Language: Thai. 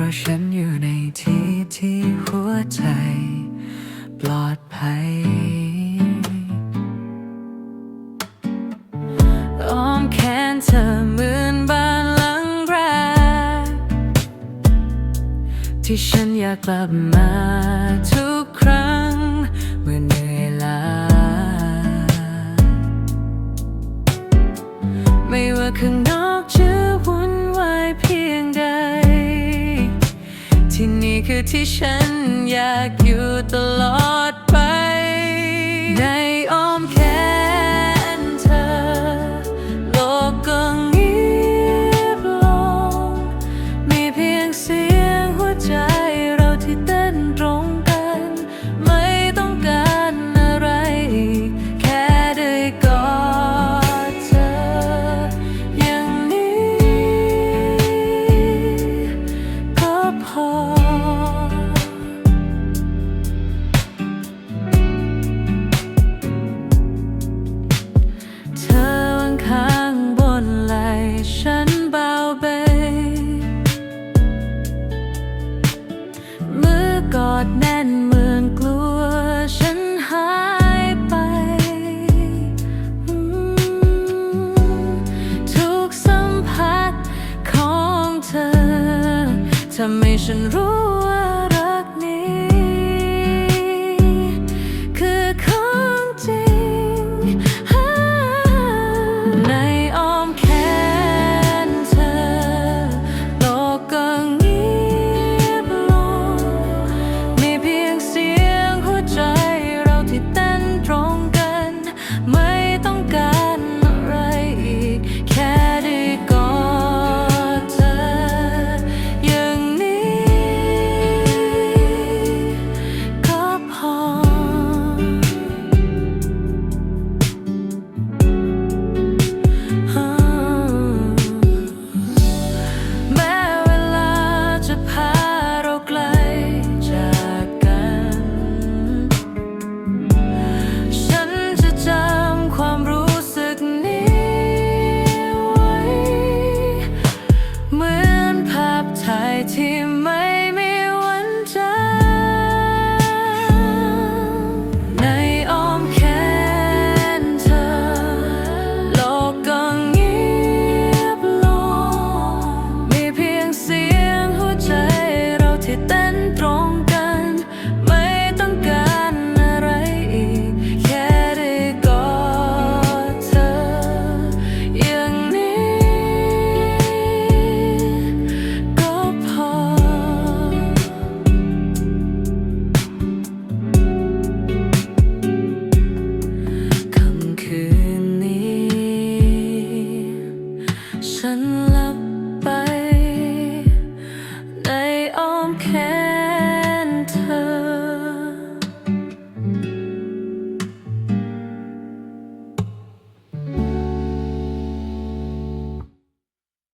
พราะฉันอยู่ในที่ที่หัวใจ ปลอดภัยอ้อมแขนเธอเหมือนบ้านหลังแรก ที่ฉันอยากกลับมาทุก ที่ฉันอยากอยู่ตลอด automation rule. my